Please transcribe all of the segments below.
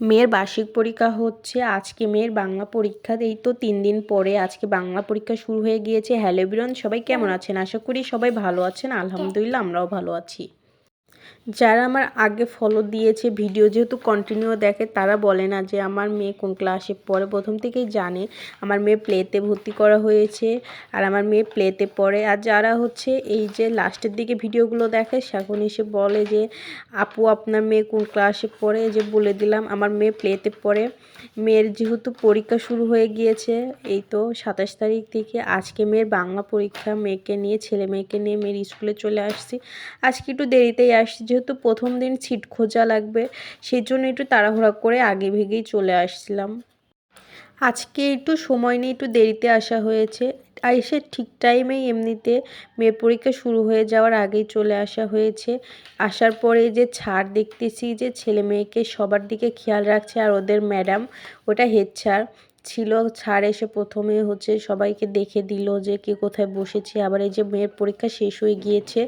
মেয়ের বার্ষিক পরীক্ষা হচ্ছে আজকে মেয়ের বাংলা পরীক্ষা এই তো তিন দিন পরে আজকে বাংলা পরীক্ষা শুরু হয়ে গিয়েছে। হ্যালো বিরন সবাই কেমন আছেন? আশা করি সবাই ভালো আছেন। আলহামদুলিল্লাহ আমরাও ভালো আছি। যারা আমার আগে ফলো দিয়েছে ভিডিও যেহেতু কন্টিনিউ দেখে, তারা বলে না যে আমার মেয়ে কোন ক্লাসে পড়ে। প্রথম থেকেই জানে, আমার মেয়ে প্লেতে ভর্তি করা হয়েছে আর আমার মেয়ে প্লেতে পড়ে। আর যারা হচ্ছে এই যে লাস্টের দিকে ভিডিওগুলো দেখে, সেখন এসে বলে যে, আপু, আপনার মেয়ে কোন ক্লাসে পড়ে? যে বলে দিলাম, আমার মেয়ে প্লেতে পড়ে। মেয়ের যেহেতু পরীক্ষা শুরু হয়ে গিয়েছে, এই তো সাতাশ তারিখ থেকে আজকে মেয়ের বাংলা পরীক্ষা, মেয়েকে নিয়ে, ছেলে মেয়েকে নিয়ে মেয়ের স্কুলে চলে আসছি। আজকে একটু দেরিতেই আসছি যেহেতু প্রথম দিন সিট খোঁজা লাগবে, সেই জন্য একটু তাড়াহুড়া করে আগে ভেগেই চলে আসছিলাম। আজকে একটু সময় নিয়ে একটু দেরিতে আসা হয়েছে এসে ঠিক টাইমেই এমনিতে মেয়ে পরীক্ষা শুরু হয়ে যাওয়ার আগেই চলে আসা হয়েছে। আসার পরে যে ছাড় দেখতেছি যে ছেলে মেয়েকে সবার দিকে খেয়াল রাখছে আর ওদের ম্যাডাম, ওটা হেড ছাড় ছিল, ছাড় এসে প্রথমে হচ্ছে সবাইকে দেখে দিল যে কে কোথায় বসেছে। আবার এই যে মেয়ের পরীক্ষা শেষ হয়ে গিয়েছে,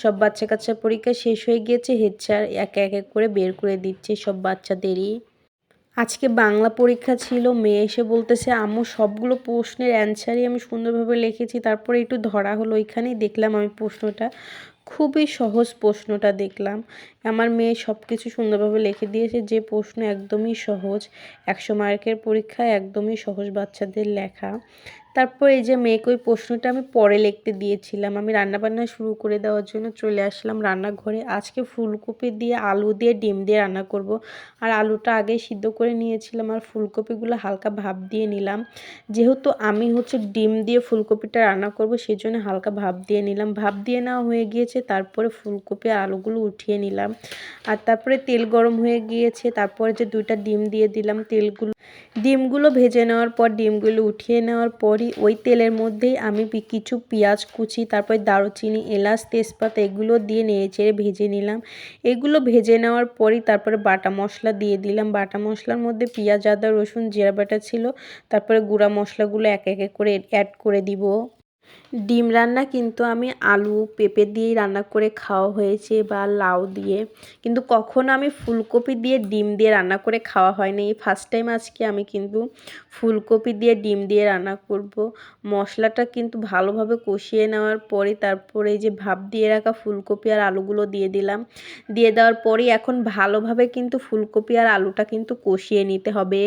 সব বাচ্চা কাচ্চার পরীক্ষা শেষ হয়ে গিয়েছে হেড স্যার এক এক করে বের করে দিচ্ছে সব বাচ্চাদেরই। আজকে বাংলা পরীক্ষা ছিল, মেয়ে এসে বলতেছে, আম্মু, সবগুলো প্রশ্নের অ্যান্সারই আমি সুন্দরভাবে লিখেছি, তারপরে একটু ধরা হলো ওইখানেই, দেখলাম আমি প্রশ্নটা। খুবই সহজ প্রশ্নটা দেখলাম। আমার মেয়ে সব কিছু সুন্দরভাবে লিখে দিয়েছে, যে প্রশ্ন একদমই সহজ, একশো মার্কের পরীক্ষায় একদমই সহজ বাচ্চাদের লেখা। তারপর এই যে মেয়েকে ওই প্রশ্নটা আমি পরে লিখতে দিয়েছিলাম। আমি রান্নাবান্না শুরু করে দেওয়ার জন্য চলে আসলাম রান্নাঘরে। আজকে ফুলকপি দিয়ে আলু দিয়ে ডিম দিয়ে রান্না করব। আর আলুটা আগে সিদ্ধ করে নিয়েছিলাম আর ফুলকপিগুলো হালকা ভাপ দিয়ে নিলাম। যেহেতু আমি হচ্ছে ডিম দিয়ে ফুলকপিটা রান্না করব সেই জন্য হালকা ভাপ দিয়ে নিলাম। ভাপ দিয়ে নেওয়া হয়ে গিয়েছে, তারপরে ফুলকপি আলুগুলো উঠিয়ে নিলাম। আর তারপরে তেল গরম হয়ে গিয়েছে, তারপরে যে দুইটা ডিম দিয়ে দিলাম তেলগুলো। ডিমগুলো ভেজে নেওয়ার পর, ডিমগুলো উঠিয়ে নেওয়ার পরই ওই তেলের মধ্যেই আমি কিছু পেঁয়াজ কুচি, তারপর দারুচিনি, এলাচ, তেজপাতা এগুলো দিয়ে নেড়ে চেড়ে ভেজে নিলাম। এগুলো ভেজে নেওয়ার পরই তারপরে বাটা মশলা দিয়ে দিলাম। বাটা মশলার মধ্যে পেঁয়াজ, আদা, রসুন, জিরা বাটা ছিল। তারপরে গুঁড়া মশলাগুলো এক এক করে অ্যাড করে দিব। ডিম রান্না কিন্তু আমি আলু, পেঁপে দিয়েই রান্না করে খাওয়া হয়েছে বা লাউ দিয়ে। কিন্তু কখনো আমি ফুলকপি দিয়ে ডিম দিয়ে রান্না করে খাওয়া হয়নি। এই ফার্স্ট টাইম আজকে আমি কিন্তু ফুলকপি দিয়ে ডিম দিয়ে রান্না করব। মশলাটা কিন্তু ভালোভাবে কষিয়ে নেওয়ার পরে তারপরে যে ভাপ দিয়ে রাখা ফুলকপি আর আলুগুলো দিয়ে দিলাম। দিয়ে দেওয়ার পরেই এখন ভালোভাবে কিন্তু ফুলকপি আর আলুটা কিন্তু কষিয়ে নিতে হবে।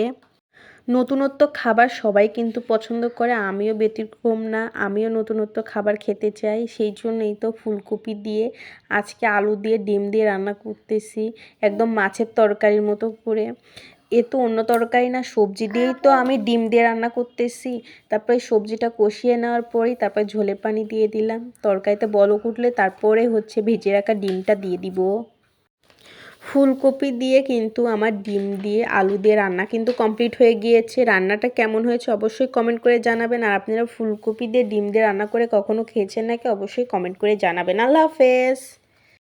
নতুনত্ব খাবার সবাই কিন্তু পছন্দ করে, আমিও ব্যতিক্রম না, আমিও নতুনত্ব খাবার খেতে চাই, সেই জন্যই তো ফুলকপি দিয়ে আজকে আলু দিয়ে ডিম দিয়ে রান্না করতেছি, একদম মাছের তরকারির মতো করে। এ তো অন্য তরকারি না, সবজি দিয়েই তো আমি ডিম দিয়ে রান্না করতেছি, তারপরে সবজিটা কষিয়ে নেওয়ার পরেই তারপরে ঝোলের পানি দিয়ে দিলাম, তরকারিতে বলক উঠলে তারপরে হচ্ছে ভেজে রাখা ডিমটা দিয়ে দিব। ফুলকপি দিয়ে কিন্তু আমার ডিম দিয়ে আলু দিয়ে রান্না কিন্তু কমপ্লিট হয়ে গিয়েছে। রান্নাটা কেমন হয়েছে অবশ্যই কমেন্ট করে জানাবেন। আর আপনারা ফুলকপি দিয়ে ডিম দিয়ে রান্না করে কখনো খেয়েছেন নাকি অবশ্যই কমেন্ট করে জানাবেন। আল্লাহ হাফেজ।